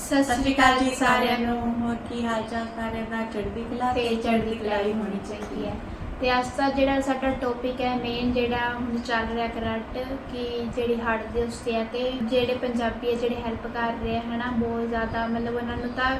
ਸਤਿ ਸ਼੍ਰੀ ਅਕਾਲ ਜੀ ਸਾਰਿਆਂ ਨੂੰ ਹੋਰ ਕੀ ਹਾਲ ਚਾਲ ਸਾਰਿਆਂ ਦਾ? ਚੜ੍ਹਦੀ ਕਲਾ ਤੇ ਚੜ੍ਹਦੀ ਕਲਾ ਵੀ ਹੋਣੀ ਚਾਹੀਦੀ ਹੈ। ਤੇ ਅੱਜ ਦਾ ਜਿਹੜਾ ਸਾਡਾ ਟੌਪਿਕ ਹੈ ਮੇਨ ਜਿਹੜਾ ਹੁਣ ਚੱਲ ਰਿਹਾ ਕਰੰਟ ਕਿ ਜਿਹੜੀ ਹੜ੍ਹ ਦੇ ਉਸਤੇ ਹੈ ਤੇ ਜਿਹੜੇ ਪੰਜਾਬੀ ਹੈ ਜਿਹੜੇ ਹੈਲਪ ਕਰ ਰਹੇ ਆ ਹਨਾ ਬਹੁਤ ਜ਼ਿਆਦਾ ਮਤਲਬ ਉਹਨਾਂ ਨੂੰ ਤਾਂ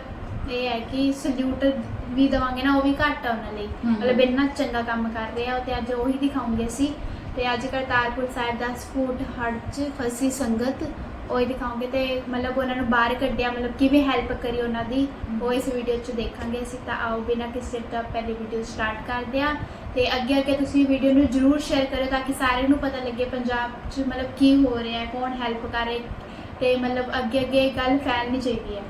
ਇਹ ਹੈ ਕਿ ਸਲੂਟ ਵੀ ਦਵਾਂਗੇ ਨਾ ਉਹ ਵੀ ਘੱਟ ਆ ਉਹਨਾਂ ਲਈ। ਮਤਲਬ ਇੰਨਾ ਚੰਗਾ ਕੰਮ ਕਰ ਰਹੇ ਆ ਤੇ ਅੱਜ ਉਹੀ ਦਿਖਾਉਂਗੇ ਅਸੀਂ। ਤੇ ਅੱਜ ਕਰਤਾਰਪੁਰ ਸਾਹਿਬ ਦਾ ਸਪੋਰਟ ਹੜ੍ਹ 'ਚ ਫਸੀ ਸੰਗਤ ਉਹੀ ਦਿਖਾਉਂਗੇ ਤੇ ਮਤਲਬ ਉਹਨਾਂ ਨੂੰ ਬਾਹਰ ਕੱਢਿਆ ਮਤਲਬ ਕਿਵੇਂ ਹੈਲਪ ਕਰੀ ਉਹਨਾਂ ਦੀ ਉਹ ਇਸ ਵੀਡੀਓ 'ਚ ਦੇਖਾਂਗੇ। ਅਸੀਂ ਤਾਂ ਆਓ ਬਿਨਾਂ ਕਿਸੇ ਤੋਂ ਪਹਿਲੇ ਵੀਡੀਓ ਸਟਾਰਟ ਕਰਦੇ ਹਾਂ। ਤੇ ਅੱਗੇ ਅੱਗੇ ਤੁਸੀਂ ਵੀਡੀਓ ਨੂੰ ਜਰੂਰ ਸ਼ੇਅਰ ਕਰਿਓ ਤਾਂ ਕਿ ਸਾਰਿਆਂ ਨੂੰ ਪਤਾ ਲੱਗੇ ਪੰਜਾਬ 'ਚ ਮਤਲਬ ਕੀ ਹੋ ਰਿਹਾ ਹੈ ਕੌਣ ਹੈਲਪ ਕਰ ਰਿਹਾ ਤੇ ਮਤਲਬ ਅੱਗੇ ਅੱਗੇ ਇਹ ਗੱਲ ਫੈਲਣੀ ਚਾਹੀਦੀ ਹੈ।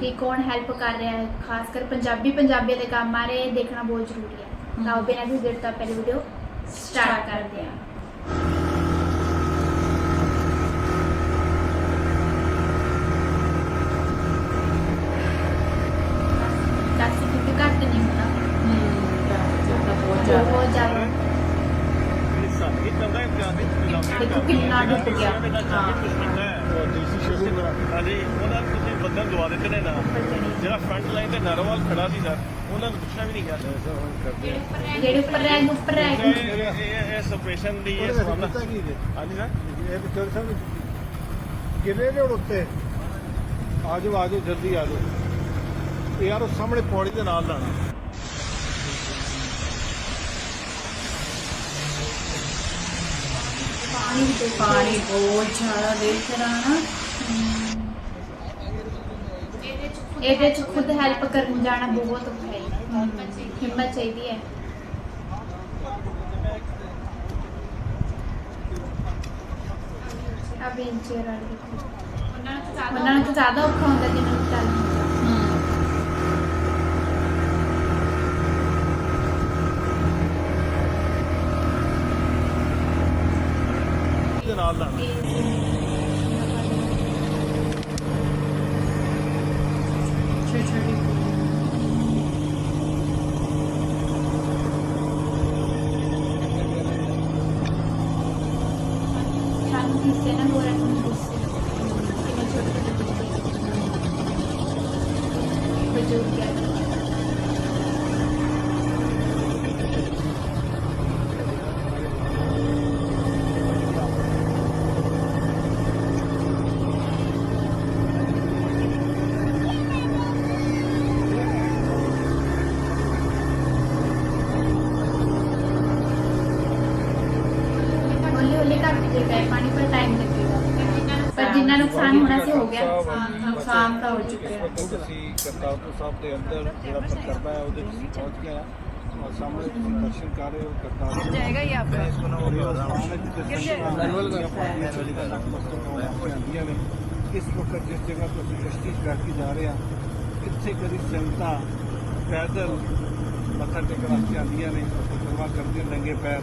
ਕਿ ਕੌਣ ਹੈਲਪ ਕਰ ਰਿਹਾ ਹੈ। ਖਾਸ ਕਰ ਪੰਜਾਬੀ ਪੰਜਾਬੀਆਂ ਦੇ ਕੰਮ ਆ ਰਹੇ ਦੇਖਣਾ ਬਹੁਤ ਜ਼ਰੂਰੀ ਹੈ। ਤਾਂ ਆਓ ਹਮ। ਬਿਨਾਂ ਕਿਸੇ ਤੋਂ ਪਹਿਲੇ ਵੀਡੀਓ ਸਟਾਰਟ ਕਰਦੇ ਹਾਂ ਕਾਸੀ ਕਿਤੇ ਘੱਟ ਨਹੀਂ ਹੁੰਦਾ ਬਹੁਤ ਜ਼ਿਆਦਾ ਬਹੁਤ ਜ਼ਿਆਦਾ ਦੇਖੋ ਕਿੰਨਾ ਡੁੱਬ ਗਿਆ ਹਾਂਜੀ ਉਹਨਾਂ ਨੂੰ ਤੁਸੀਂ ਬੰਦੇ ਨੂੰ ਦਵਾ ਦਿੱਤੇ ਨੇ ਨਾ। ਜਿਹੜਾ ਫਰੰਟ ਲਾਈਨ ਤੇ ਨਰਵਾਲ ਖੜਾ ਸੀ ਨਾ ਉਹਨਾਂ ਨੂੰ ਪੁੱਛਿਆ ਵੀ ਨਹੀਂ ਗਿਆ। ਜਿਹੜੇ ਉੱਪਰ ਰਹਿ ਗਏ ਉੱਪਰ ਰਹਿ। ਇਹ ਗਏ ਇਹ ਇਹ ਸਪਰੇਸ਼ਨ ਦੀ ਇਹ ਸਵਾਲ ਹਾਂਜੀ ਸਰ ਕਿਲੇ ਨੇ ਉੱਤੇ ਆਜੋ ਆਜੋ ਜਲਦੀ ਆਜੋ ਯਾਰ ਉਹ ਸਾਹਮਣੇ ਪੌੜੀ ਦੇ ਨਾਲ ਲਾਣਾ ਪਾਣੀ ਦੇ ਪਾਣੀ ਬਹੁਤ ਜ਼ਿਆਦਾ ਦੇਖ ਰਹਾ ਨਾ। ਇਹਦੇ ਚ ਖੁਦ ਹੈਲਪ ਕਰਨ ਜਾਣਾ ਬਹੁਤ ਔਖਾ ਹੈ। ਹਿੰਮਤ ਚਾਹੀਦੀ ਹੈ। ਆ ਵਾਲੀ ਦੇਖੋ। ਉਹਨਾਂ ਨੂੰ ਤਾਂ ਜ਼ਿਆਦਾ ਔਖਾ ਹੁੰਦਾ ਜਿਹਨਾਂ ਨੂੰ ਚੱਲ ਨਹੀਂ ਹੁੰਦਾ ਦੇ ਨਾਲ ਲਾਣਾ ਛੋਟੀ ਛੋਟੀ ਸਾਨੂੰ ਕਿਸੇ ਨਾ ਹੋ ਰਿਹਾ ਨੂੰ ਗੁੱਸੇ ਕਿੰਨੇ ਛੋਟੇ ਛੋਟੇ ਬੱਚੇ ਬਜ਼ੁਰਗ ਹੈ ਹੌਲੀ ਹੌਲੀ ਘੱਟ ਜਾਏਗਾ ਇਹ ਪਾਣੀ ਪਰ ਟਾਈਮ ਲੱਗੇਗਾ ਪਰ ਜਿੰਨਾ ਨੁਕਸਾਨ ਹੋਣਾ ਸੀ ਹੋ ਗਿਆ। ਨੁਕਸਾਨ ਤਾਂ ਹੋ ਚੁੱਕਿਆ। ਇਸ ਵਕਤ ਅਸੀਂ ਕਰਤਾਰਪੁਰ ਸਾਹਿਬ ਦੇ ਅੰਦਰ ਜਿਹੜਾ ਪ੍ਰਕਰਮਾ ਹੈ ਉਹਦੇ ਵਿੱਚ ਪਹੁੰਚ ਗਏ ਹਾਂ ਔਰ ਸਾਹਮਣੇ ਤੁਸੀਂ ਦਰਸ਼ਨ ਕਰ ਰਹੇ ਹੋ ਕਰਤਾਰਪੁਰ ਜਾਏਗਾ ਹੀ ਆਪ ਇਸ ਕੋਲ ਹੋ ਰਿਹਾ ਆਉਂਦੀਆਂ ਨੇ ਇਸ ਵਕਤ ਜਿਸ ਜਗ੍ਹਾ ਤੋਂ ਅਸੀਂ ਕਸ਼ਤੀ ਕਰਕੇ ਜਾ ਰਹੇ ਹਾਂ ਇੱਥੇ ਕਦੀ ਸੰਗਤਾਂ ਪੈਦਲ ਮੱਥਾ ਟੇਕਣ ਵਾਸਤੇ ਆਉਂਦੀਆਂ ਨੇ ਪ੍ਰਕਰਮਾ ਕਰਦੇ ਨੰਗੇ ਪੈਰ।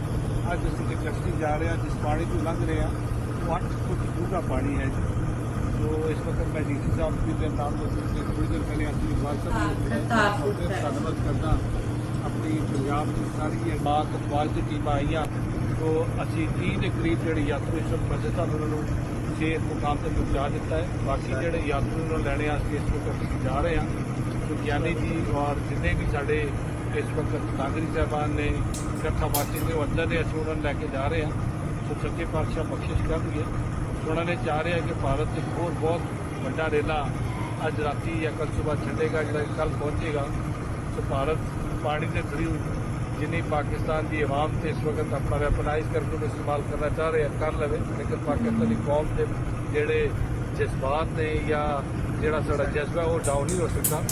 ਅੱਜ ਅਸੀਂ ਜੇ ਕਸ਼ਤੀ ਜਾ ਰਹੇ ਹਾਂ ਜਿਸ ਪਾਣੀ ਤੋਂ ਲੰਘ ਰਹੇ ਹਾਂ ਉਹ 8 ਫੁੱਟ ਡੂੰਘਾ ਪਾਣੀ ਹੈ ਜੀ तो इस वक्त मैं डी सी साहब भी ਦੇ ਨਾਲ ਤੋਂ ਥੋੜੀ ਦੇਰ ਪਹਿਲੇ ਅਸੀਂ ਵਾਟਸਐਪ ਕਰਤਾਰਪੁਰ ਤੇ ਸਾਹਿਬ। ਧੰਨਵਾਦ ਕਰਦਾ ਆਪਣੀ ਪੰਜਾਬ ਦੀ ਸਾਰੀ ਇਹ ਬਾਤ ਅਖਬਾਰ ਦੀ ਟੀਮਾਂ ਆਈਆਂ ਤੋਂ ਅਸੀਂ 30 ਦੇ ਕਰੀਬ ਜਿਹੜੇ ਯਾਤਰੀ ਇਸ ਵਕਤ ਮਸਜਿਦ ਸਾਹਿਬ ਉਹਨਾਂ ਨੂੰ ਛੇ ਮੁਕਾਮ ਤੇ ਪਹੁੰਚਾ ਦਿੱਤਾ ਹੈ ਬਾਕੀ ਜਿਹੜੇ ਯਾਤਰੀ ਉਹਨਾਂ ਨੂੰ ਲੈਣੇ ਵਾਸਤੇ ਇਸ ਵਕਤ ਅਸੀਂ ਜਾ ਰਹੇ ਹਾਂ ਤੋਂ ਗਿਆਨੀ ਜੀ ਔਰ ਜਿੰਨੇ ਵੀ ਸਾਡੇ ਇਸ ਵਕਤ ਨਾਗਰਿਕ ਸਾਹਿਬਾਨ ਨੇ ਇਕੱਠਾ ਵਾਚੇ ਨੇ ਉਹ ਅੰਦਰ ਨੇ ਅਸੀਂ ਉਹਨਾਂ ਨੂੰ ਲੈ ਕੇ ਜਾ ਰਹੇ ਹਾਂ ਸੋ ਸੱਚੇ ਪਾਤਸ਼ਾਹ ਬਖਸ਼ਿਸ਼ ਕਰਨਗੇ ਉਹਨਾਂ ਨੇ ਚਾਹ ਰਿਹਾ ਕਿ ਭਾਰਤ ਇੱਕ ਹੋਰ ਬਹੁਤ ਵੱਡਾ ਰੇਲਾ ਅੱਜ ਰਾਤੀ ਜਾਂ ਕੱਲ ਸਵੇਰ ਛੱਡੇਗਾ, ਜਿਹੜਾ ਕੱਲ ਪਹੁੰਚੇਗਾ। ਸੋ ਭਾਰਤ ਪਾਣੀ ਦੇ ਥਰੂ ਜਿੰਨੀ ਪਾਕਿਸਤਾਨ ਦੀ ਆਵਾਮ ਤੇ ਇਸ ਵਕਤ ਆਪਾਂ ਵੈਪਨਾਈਜ਼ ਕਰਕੇ ਉਹਨੂੰ ਇਸਤੇਮਾਲ ਕਰਨਾ ਚਾਹ ਰਹੇ ਆ, ਕਰ ਲਵੇ। ਲੇਕਿਨ ਪਾਕਿਸਤਾਨੀ ਕੌਮ ਦੇ ਜਿਹੜੇ ਜਜ਼ਬਾਤ ਨੇ ਜਾਂ ਜਿਹੜਾ ਸਾਡਾ ਜਜ਼ਬਾ, ਉਹ ਡਾਊਨ ਨਹੀਂ ਹੋ ਸਕਦਾ।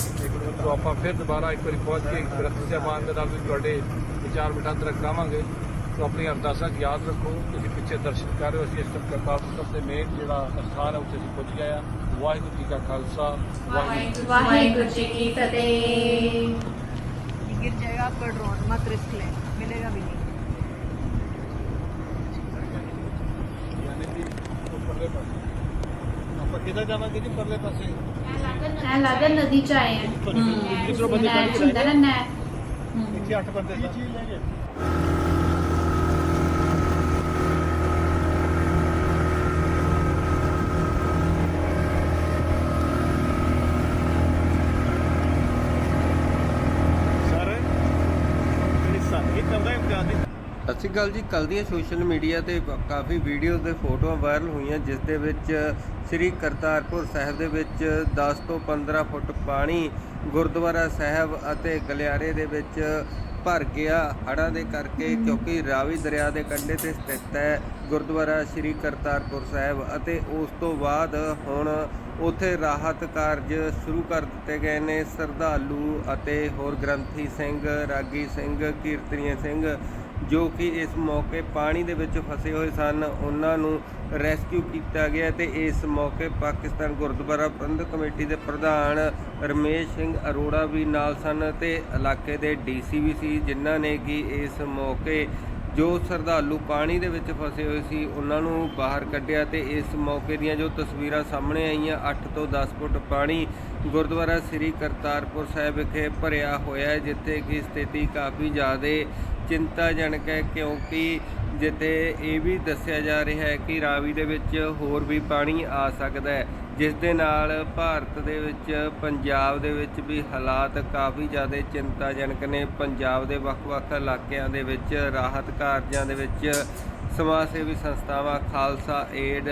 ਸੋ ਆਪਾਂ ਫਿਰ ਦੁਬਾਰਾ ਇੱਕ ਵਾਰੀ ਪਹੁੰਚ ਕੇ ਗ੍ਰੰਥੀ ਸਾਹਿਬਾਨ ਦੇ ਨਾਲ ਵੀ ਤੁਹਾਡੇ ਵਿਚਾਰ ਵਟਾਂਦਰਾ ਕਰਾਵਾਂਗੇ। ਸੋ ਆਪਣੀ ਅਰਦਾਸਾਂ 'ਚ ਯਾਦ ਰੱਖੋ ਤੁਸੀਂ ਪਿੱਛੇ ਦਰਸ਼ਨ ਕਰ ਰਹੇ ਹੋ ਅਸੀਂ ਇਸ ਟਾਈਮ ਕਰਤਾਰਪੁਰ ਸਾਹਿਬ ਦੇ ਮੇਨ ਜਿਹੜਾ ਅਸਥਾਨ ਹੈ ਉੱਥੇ ਅਸੀਂ ਪਹੁੰਚ ਗਏ ਆ ਵਾਹਿਗੁਰੂ ਜੀ ਕਾ ਖਾਲਸਾ ਵਾਹਿਗੁਰੂ ਜੀ ਵਾਹਿਗੁਰੂ ਜੀ ਕੀ ਫਤਿਹ गिर जाएगा आपका ड्रोन मत रिस्क लें मिलेगा भी नहीं ਯਾਨੀ ਕਿ ਉਹ ਪਰਲੇ ਪਾਸੇ ਸਤਿ ਸ਼੍ਰੀ ਅਕਾਲ ਜੀ। ਕੱਲ੍ਹ ਦੀਆਂ ਸੋਸ਼ਲ ਮੀਡੀਆ ਤੇ ਕਾਫੀ ਵੀਡੀਓਜ਼ ਤੇ ਫੋਟੋਆਂ ਵਾਇਰਲ ਹੋਈਆਂ ਜਿਸ ਦੇ ਵਿੱਚ ਸ੍ਰੀ ਕਰਤਾਰਪੁਰ ਸਾਹਿਬ ਦੇ ਵਿੱਚ 10 ਤੋਂ 15 ਫੁੱਟ ਪਾਣੀ ਗੁਰਦੁਆਰਾ ਸਾਹਿਬ ਅਤੇ ਗਲਿਆਰੇ ਦੇ ਵਿੱਚ ਭਰ ਗਿਆ। ਹੜ੍ਹਾਂ ਦੇ ਕਰਕੇ ਕਿਉਂਕਿ ਰਾਵੀ ਦਰਿਆ ਦੇ ਕੰਢੇ ਤੇ ਸਥਿਤ ਹੈ ਗੁਰਦੁਆਰਾ ਸ੍ਰੀ ਕਰਤਾਰਪੁਰ ਸਾਹਿਬ ਅਤੇ ਉਸ ਤੋਂ ਬਾਅਦ ਹੁਣ ਉੱਥੇ ਰਾਹਤ ਕਾਰਜ ਸ਼ੁਰੂ ਕਰ ਦਿੱਤੇ ਗਏ ਨੇ। ਸ਼ਰਧਾਲੂ ਅਤੇ ਹੋਰ ਗ੍ਰੰਥੀ ਸਿੰਘ ਰਾਗੀ ਸਿੰਘ ਕੀਰਤਨੀਏ ਸਿੰਘ ਜੋ ਕਿ ਇਸ ਮੌਕੇ ਪਾਣੀ ਦੇ ਵਿੱਚ ਫਸੇ ਹੋਏ ਸਨ। ਉਹਨਾਂ ਨੂੰ ਰੈਸਕਿਊ ਕੀਤਾ ਗਿਆ ਤੇ ਇਸ ਮੌਕੇ ਪਾਕਿਸਤਾਨ ਗੁਰਦੁਆਰਾ ਪ੍ਰਬੰਧਕ ਕਮੇਟੀ ਦੇ ਪ੍ਰਧਾਨ ਰਮੇਸ਼ ਸਿੰਘ ਅਰੋੜਾ ਵੀ ਨਾਲ ਸਨ ਤੇ ਇਲਾਕੇ ਦੇ ਡੀਸੀ ਵੀ ਸੀ, ਜਿਨ੍ਹਾਂ ਨੇ ਕਿ ਇਸ ਮੌਕੇ ਜੋ ਸ਼ਰਧਾਲੂ ਪਾਣੀ ਦੇ ਵਿੱਚ ਫਸੇ ਹੋਏ ਸੀ, ਉਹਨਾਂ ਨੂੰ ਬਾਹਰ ਕੱਢਿਆ ਤੇ ਇਸ ਮੌਕੇ ਦੀਆਂ ਜੋ ਤਸਵੀਰਾਂ ਸਾਹਮਣੇ ਆਈਆਂ 8 ਤੋਂ 10 ਫੁੱਟ ਪਾਣੀ ਗੁਰਦੁਆਰਾ ਸ੍ਰੀ ਕਰਤਾਰਪੁਰ ਸਾਹਿਬ ਵਿਖੇ ਭਰਿਆ ਹੋਇਆ ਹੈ, ਜਿੱਥੇ ਕਿ ਸਥਿਤੀ ਕਾਫੀ ਜ਼ਿਆਦਾ ਚਿੰਤਾਜਨਕ ਹੈ ਕਿਉਂਕਿ ਜਿੱਥੇ ਇਹ ਵੀ ਦੱਸਿਆ ਜਾ ਰਿਹਾ ਹੈ ਕਿ ਰਾਵੀ ਦੇ ਵਿੱਚ ਹੋਰ ਵੀ ਪਾਣੀ ਆ ਸਕਦਾ ਹੈ, ਜਿਸ ਦੇ ਨਾਲ ਭਾਰਤ ਦੇ ਵਿੱਚ, ਪੰਜਾਬ ਦੇ ਵਿੱਚ ਵੀ ਹਾਲਾਤ ਕਾਫੀ ਜ਼ਿਆਦਾ ਚਿੰਤਾਜਨਕ ਨੇ। ਪੰਜਾਬ ਦੇ ਵੱਖ-ਵੱਖ ਇਲਾਕਿਆਂ ਦੇ ਵਿੱਚ ਰਾਹਤ ਕਾਰਜਾਂ ਦੇ ਵਿੱਚ ਸਮਾਜ ਸੇਵੀ ਸੰਸਥਾਵਾਂ, ਖਾਲਸਾ, ਏਡ,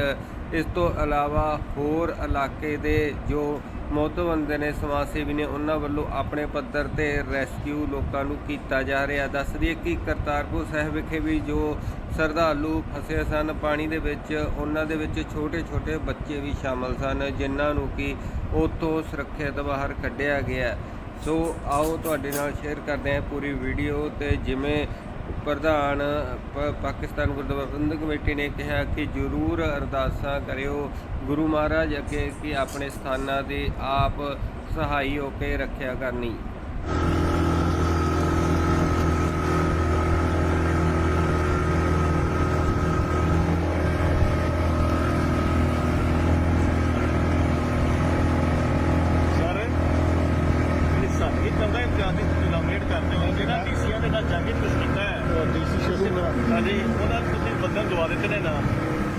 ਇਸ ਤੋਂ ਇਲਾਵਾ ਹੋਰ ਇਲਾਕੇ ਦੇ ਜੋ ਮੋਤਵੰਦੇ ਨੇ ਸਮਾਜ ਸੇਵੀ ਨੇ, ਉਹਨਾਂ ਵੱਲੋਂ ਆਪਣੇ ਪੱਧਰ ਤੇ ਰੈਸਕਿਊ ਲੋਕਾਂ ਨੂੰ ਕੀਤਾ ਜਾ ਰਿਹਾ। ਦੱਸ ਦਈਏ ਕਿ ਕਰਤਾਰਪੁਰ ਸਾਹਿਬ ਵਿਖੇ ਵੀ ਜੋ ਸ਼ਰਧਾਲੂ ਫਸੇ ਸਨ, ਪਾਣੀ ਦੇ ਵਿੱਚ, ਉਹਨਾਂ ਦੇ ਵਿੱਚ ਛੋਟੇ-ਛੋਟੇ ਬੱਚੇ ਵੀ ਸ਼ਾਮਲ ਸਨ, ਜਿਨ੍ਹਾਂ ਨੂੰ ਕਿ ਉੱਥੋਂ ਸੁਰੱਖਿਅਤ ਬਾਹਰ ਕੱਢਿਆ ਗਿਆ ਸੋ ਆਓ ਤੁਹਾਡੇ ਨਾਲ ਸ਼ੇਅਰ ਕਰਦੇ ਹਾਂ ਪੂਰੀ ਵੀਡੀਓ ਤੇ, ਜਿਵੇਂ ਪ੍ਰਧਾਨ ਪਾਕਿਸਤਾਨ ਗੁਰਦੁਆਰਾ ਪ੍ਰਬੰਧਕ ਕਮੇਟੀ ਨੇ ਕਿਹਾ ਕਿ ਜ਼ਰੂਰ ਅਰਦਾਸਾਂ ਕਰਿਓ। ਗੁਰੂ ਮਹਾਰਾਜ ਅੱਗੇ ਕਿ ਆਪਣੇ ਸਥਾਨਾਂ ਦੀ ਆਪ ਸਹਾਈ ਹੋ ਕੇ ਰੱਖਿਆ ਕਰਨੀ। ਸਰ ਇਹ ਕਰਦੇ ਹੋ। ਜਿਹੜਾ ਡੀਸੀਆਂ ਦੇ ਨਾਲ ਜਾ ਕੇ ਡੀਸੀ ਸ਼ੁਰੂ ਹਾਂਜੀ ਉਹਨਾਂ ਨੂੰ ਤੁਸੀਂ ਬੰਦਨ ਦਵਾ ਦਿੱਤੇ ਨੇ ਨਾ।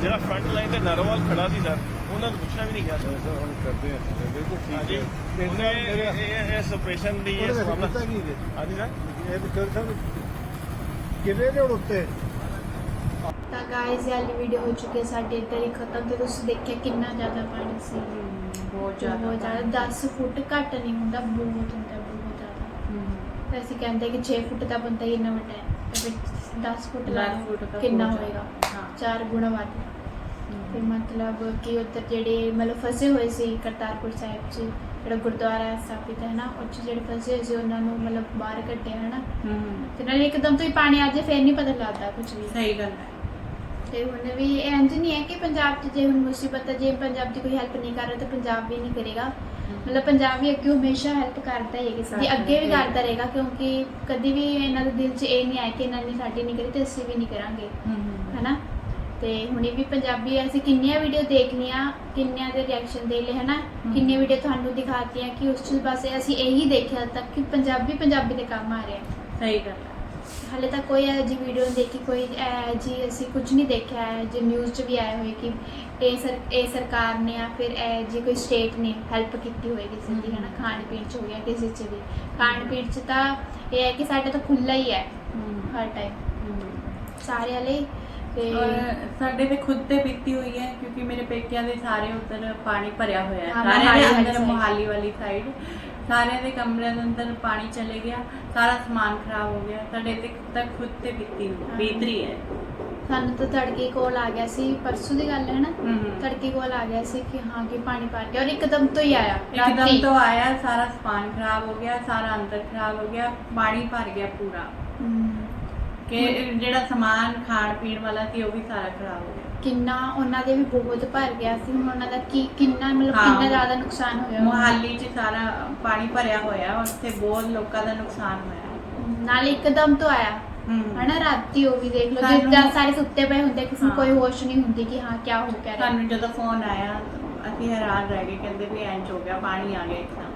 ਜਿਹੜਾ ਫਰੰਟ ਲਾਈਨ ਤੇ ਨਰਵਾਲ ਖੜਾ ਸੀ ਸਰ ਉਹਨਾਂ ਨੂੰ ਪੁੱਛਿਆ ਵੀ ਨਹੀਂ ਗਿਆ। ਸਰ ਹੁਣ ਕਰਦੇ ਆ। ਬਿਲਕੁਲ ਹਾਂਜੀ ਉਹਨੇ ਇਹ- ਇਹ ਇਸ ਆਪਰੇਸ਼ਨ ਦੀ ਇਸ ਮਾਮਲਾ ਹਾਂਜੀ ਸਰ? ਇਹ ਵੀ ਕਰ ਸਕਦੇ ਕਿੰਨੇ ਨੇ ਹੁਣ ਉੱਤੇ? ਤਾਂ ਗਾਇਜ਼ ਇਹ ਵਾਲੀ ਵੀਡੀਓ ਹੋ ਚੁੱਕੀ ਹੈ ਸਾਡੇ ਇੱਧਰ ਹੀ ਖਤਮ। ਤੇ ਤੁਸੀਂ ਦੇਖਿਆ ਕਿੰਨਾ ਜ਼ਿਆਦਾ ਪਾਣੀ ਸੀ? ਬਹੁਤ ਜ਼ਿਆਦਾ ਬਹੁਤ ਜ਼ਿਆਦਾ। 10 ਫੁੱਟ ਘੱਟ ਨਹੀਂ ਹੁੰਦਾ ਬਹੁਤ ਹੁੰਦਾ ਬਹੁਤ ਜ਼ਿਆਦਾ। ਤਾਂ ਅਸੀਂ ਕਹਿੰਦੇ ਕਿ 6 ਫੁੱਟ ਦਾ ਬੰਦਾ ਹੀ ਇੰਨਾ ਵੱਡਾ ਹੈ। 10 ਫੁੱਟ ਲਾ ਦਸ ਫੁੱਟ ਤਾਂ ਕਿੰਨਾ ਬਹੁਤ ਹੋਏਗਾ? ਹਾਂ। ਚਾਰ ਗੁਣਾ ਵੱਧ। ਤੇ ਮਤਲਬ ਕਿ ਉੱਧਰ ਜਿਹੜੇ ਮਤਲਬ ਫਸੇ ਹੋਏ ਸੀ ਕਰਤਾਰਪੁਰ ਸਾਹਿਬ 'ਚ ਜਿਹੜਾ ਗੁਰਦੁਆਰਾ ਸਥਾਪਿਤ ਹੈ ਨਾ ਉਹ 'ਚ ਜਿਹੜੇ ਫਸੇ ਹੋਏ ਸੀ ਉਹਨਾਂ ਨੂੰ ਮਤਲਬ ਬਾਹਰ ਕੱਢਿਆ ਹੈ। ਨਾ ਹਮ ਤੇ ਨਾਲ ਇੱਕਦਮ ਤੋਂ ਹੀ ਪਾਣੀ ਆ ਜਾਏ ਫਿਰ ਨਹੀਂ ਪਤਾ ਲੱਗਦਾ ਕੁਝ ਵੀ। ਸਹੀ ਗੱਲ ਹੈ। ਤੇ ਹੁਣ ਵੀ ਇਹ ਇੰਜ ਨਹੀਂ ਹੈ ਕਿ ਪੰਜਾਬ 'ਚ ਜੇ ਹੁਣ ਮੁਸੀਬਤ ਹੈ ਜੇ ਪੰਜਾਬ ਦੀ ਕੋਈ ਹੈਲਪ ਨਹੀਂ ਕਰ ਰਿਹਾ ਤਾਂ ਪੰਜਾਬ ਵੀ ਨਹੀਂ ਕਰੇਗਾ। ਮਤਲਬ ਪੰਜਾਬ ਵੀ ਅੱਗੇ ਹਮੇਸ਼ਾ ਹੈਲਪ ਕਰਦਾ ਹੀ ਹੈ ਕਿਸੇ ਦੀ ਅੱਗੇ ਵੀ ਕਰਦਾ ਰਹੇਗਾ ਕਿਉਂਕਿ ਕਦੀ ਵੀ ਇਹਨਾਂ ਦੇ ਦਿਲ 'ਚ ਇਹ ਨਹੀਂ ਆਇਆ ਕਿ ਇਹਨਾਂ ਨੇ ਸਾਡੀ ਨਹੀਂ ਕਰੀ ਤੇ ਅਸੀਂ ਵੀ ਨਹੀਂ ਕਰਾਂਗੇ। ਹਨਾ? ਤੇ ਹੁਣੇ ਵੀ ਪੰਜਾਬੀ ਅਸੀਂ ਕਿੰਨੀਆਂ ਵੀਡੀਓ ਦੇਖ ਲੀਆਂ ਕਿੰਨਿਆਂ ਦੇ ਰਿਐਕਸ਼ਨ ਦੇ ਲਏ ਹਨਾ? ਕਿੰਨੀਆਂ ਵੀਡੀਓ ਤੁਹਾਨੂੰ ਦਿਖਾਤੀਆਂ ਕਿ ਉਸ ਚ ਬਸ ਅਸੀਂ ਇਹੀ ਦੇਖਿਆ ਤੱਕ ਕਿ ਪੰਜਾਬੀ ਪੰਜਾਬੀ ਦੇ ਕੰਮ ਆ ਰਿਹਾ ਸਹੀ ਗੱਲ ਹੈ। ਹਾਲੇ ਤੱਕ ਕੋਈ ਇਹੋ ਜਿਹੀ ਵੀਡੀਓ ਨਹੀਂ ਦੇਖੀ ਕੋਈ ਇਹੋ ਜਿਹੀ ਅਸੀਂ ਕੁਝ ਨਹੀਂ ਦੇਖਿਆ ਹੈ ਜੇ ਨਿਊਜ਼ 'ਚ ਵੀ ਆਏ ਹੋਏ ਕਿ ਇਹ ਸਰ ਇਹ ਸਰਕਾਰ ਨੇ ਜਾਂ ਫਿਰ ਇਹ ਜੀ ਕੋਈ ਸਟੇਟ ਨੇ ਹੈਲਪ ਕੀਤੀ ਹੋਏ ਕਿਸੇ ਦੀ ਹਨਾ ਖਾਣ ਪੀਣ 'ਚ ਹੋ ਗਿਆ ਕਿਸੇ 'ਚ ਵੀ ਖਾਣ ਪੀਣ 'ਚ ਤਾਂ ਇਹ ਹੈ ਕਿ ਸਾਡੇ ਤਾਂ ਖੁੱਲਾ ਹੀ ਹੈ। ਹਰ ਟਾਈਮ। ਸਾਰਿਆਂ ਲਈ ਤੇ ਔਰ ਸਾਡੇ ਤੇ ਖੁਦ ਤੇ ਬੀਤੀ ਹੋਈ ਹੈ ਕਿਉਂਕਿ ਮੇਰੇ ਪੇਕਿਆਂ ਦੇ ਸਾਰੇ ਉੱਧਰ ਪਾਣੀ ਭਰਿਆ ਹੋਇਆ ਹੈ। ਹਾਂ, ਸਾਰਿਆਂ ਮੋਹਾਲੀ ਦੇ ਵਾਲੀ ਅੰਦਰ। ਮੋਹਾਲੀ ਵਾਲੀ ਸਾਈਡ ਸਾਰਿਆਂ ਦੇ ਕਮਰਿਆਂ ਦੇ ਅੰਦਰ ਪਾਣੀ ਚਲੇ ਗਿਆ ਸਾਰਾ ਸਮਾਨ ਖਰਾਬ ਹੋ ਗਿਆ। ਸਾਡੇ ਤੇ ਤੱਕ ਖੁਦ ਤੇ ਬੀਤੀ ਹੋਈ ਬੀਤ ਰਹੀ ਹੈ। ਸਾਨੂੰ ਤਾਂ ਤੜਕੇ ਕੋਲ ਆ ਗਿਆ ਸੀ ਪਰਸੋਂ ਦੀ ਗੱਲ ਹੈ ਨਾ? ਹਮ। ਤੜਕੇ ਕੋਲ ਆ ਗਿਆ ਸੀ ਕਿ ਹਾਂ ਕਿ ਪਾਣੀ ਭਰ ਗਿਆ। ਔਰ ਇੱਕਦਮ ਤੋਂ ਹੀ ਆਇਆ ਇੱਕਦਮ ਤੋਂ ਆਇਆ ਸਾਰਾ ਸਮਾਨ ਖਰਾਬ ਹੋ ਗਿਆ ਸਾਰਾ ਅੰਦਰ ਖਰਾਬ ਹੋ ਗਿਆ ਪਾਣੀ ਭਰ ਗਿਆ ਪੂਰਾ। ਹਮ, ਕਿ ਜਿਹੜਾ ਸਮਾਨ ਖਾਣ ਪੀਣ ਵਾਲਾ ਸੀ ਉਹ ਵੀ ਸਾਰਾ ਖਰਾਬ ਹੋ ਗਿਆ ਕਿੰਨਾ ਉਹਨਾਂ ਦੇ ਵੀ ਬਹੁਤ ਭਰ ਗਿਆ ਸੀ ਹੁਣ ਉਹਨਾਂ ਦਾ ਕੀ ਕਿੰਨਾ ਮਤਲਬ ਹਾਂ। ਕਿੰਨਾ ਜ਼ਿਆਦਾ ਨੁਕਸਾਨ ਹੋਇਆ। ਮੋਹਾਲੀ 'ਚ ਸਾਰਾ ਪਾਣੀ ਭਰਿਆ ਹੋਇਆ ਉੱਥੇ ਬਹੁਤ ਲੋਕਾਂ ਦਾ ਨੁਕਸਾਨ ਹੋਇਆ ਨਾਲ ਇੱਕਦਮ ਤੋਂ ਆਇਆ ਹਮ। ਹਨਾ ਰਾਤੀ ਉਹ ਵੀ ਦੇਖ ਲਓ ਸਾਨੂੰ- ਜਿੱਦਾਂ ਸਾਰੇ ਸੁੱਤੇ ਪਏ ਹੁੰਦੇ ਕਿਸੇ ਨੂੰ ਹਾਂ। ਕੋਈ ਹੋਸ਼ ਨਹੀਂ ਹੁੰਦੀ ਕਿ ਹਾਂ ਕੀ ਹੋ ਗਿਆ ਰਿਹਾ ਸਾਨੂੰ ਜਦੋਂ ਫੋਨ ਆਇਆ ਅਸੀਂ ਹੈਰਾਨ ਰਹਿ ਗਏ ਕਹਿੰਦੇ ਵੀ ਇੰਜ ਹੋ ਗਿਆ ਪਾਣੀ ਆ ਗਿਆ ਇੱਕਦਮ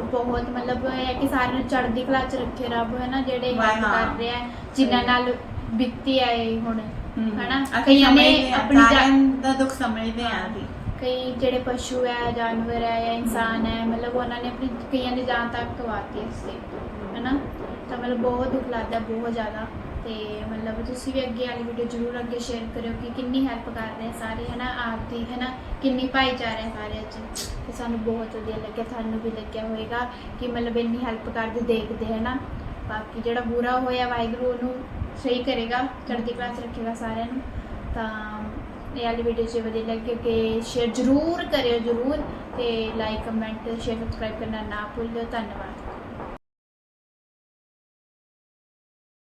ਬਹੁਤ ਮਤਲਬ ਇਹ ਹੈ ਕਿ ਸਾਰਿਆਂ ਨੂੰ ਚੜ੍ਹਦੀ ਕਲਾ ਚ ਰੱਖੇ ਰੱਬ ਹੈ ਨਾ ਜਿਹੜੇ ਹਾਂ। ਕਰ ਰਿਹਾ ਹੈ, ਜਿਨ੍ਹਾਂ ਨਾਲ ਬੀਤੀ ਆਏ ਹੁਣ ਹਨਾ? ਕਈਆਂ ਨੇ ਹਾਂ, ਆਪਣੀ ਜਾ- ਸਾਰਿਆਂ ਦਾ ਦੁੱਖ ਸਮਝਦੇ ਆ ਅਸੀਂ। ਕਈ ਜਿਹੜੇ ਪਸ਼ੂ ਹੈ ਜਾਨਵਰ ਹੈ ਜਾਂ ਇਨਸਾਨ ਹੈ ਮਤਲਬ ਉਹਨਾਂ ਨੇ ਆਪਣੀ ਕਈਆਂ ਦੀ ਜਾਨ ਤੱਕ ਗਵਾਤੀ ਇਸ ਤੇ ਹੈਨਾ? ਤਾਂ ਮਤਲਬ ਬਹੁਤ ਦੁੱਖ ਲੱਗਦਾ ਬਹੁਤ ਜ਼ਿਆਦਾ। ਤੇ ਮਤਲਬ ਤੁਸੀਂ ਵੀ ਅੱਗੇ ਵਾਲੀ ਵੀਡੀਓ ਜ਼ਰੂਰ ਅੱਗੇ ਸ਼ੇਅਰ ਕਰਿਓ ਕਿ ਕਿੰਨੀ ਹੈਲਪ ਕਰ ਰਹੇ ਆ ਸਾਰੇ, ਹਨਾ ਆਪ ਦੀ ਹਨਾ, ਕਿੰਨੀ ਭਾਈਚਾਰਾ ਹੈ ਸਾਰਿਆਂ 'ਚ ਤੇ ਸਾਨੂੰ ਬਹੁਤ ਵਧੀਆ ਲੱਗਿਆ, ਤੁਹਾਨੂੰ ਵੀ ਲੱਗਿਆ ਹੋਵੇਗਾ ਕਿ ਮਤਲਬ ਇੰਨੀ ਹੈਲਪ ਕਰਦੇ, ਦੇਖਦੇ, ਹਨਾ। ਬਾਕੀ ਜਿਹੜਾ ਬੁਰਾ ਹੋਇਆ ਵਾਹਿਗੁਰੂ ਉਹਨੂੰ ਸਹੀ ਕਰੇਗਾ, ਚੜ੍ਹਦੀ ਕਲਾਸ ਰੱਖੇਗਾ ਸਾਰਿਆਂ ਨੂੰ। ਤਾਂ ਇਹ ਵਾਲੀ ਵੀਡੀਓ ਜੇ ਵਧੀਆ ਲੱਗੇ ਕਿ ਸ਼ੇਅਰ ਜ਼ਰੂਰ ਕਰਿਓ, ਜ਼ਰੂਰ। ਤੇ ਲਾਈਕ ਕਮੈਂਟ ਸ਼ੇਅਰ ਸਬਸਕ੍ਰਾਈਬ ਕਰਨਾ ਨਾ ਭੁੱਲਿਓ ਧੰਨਵਾਦ।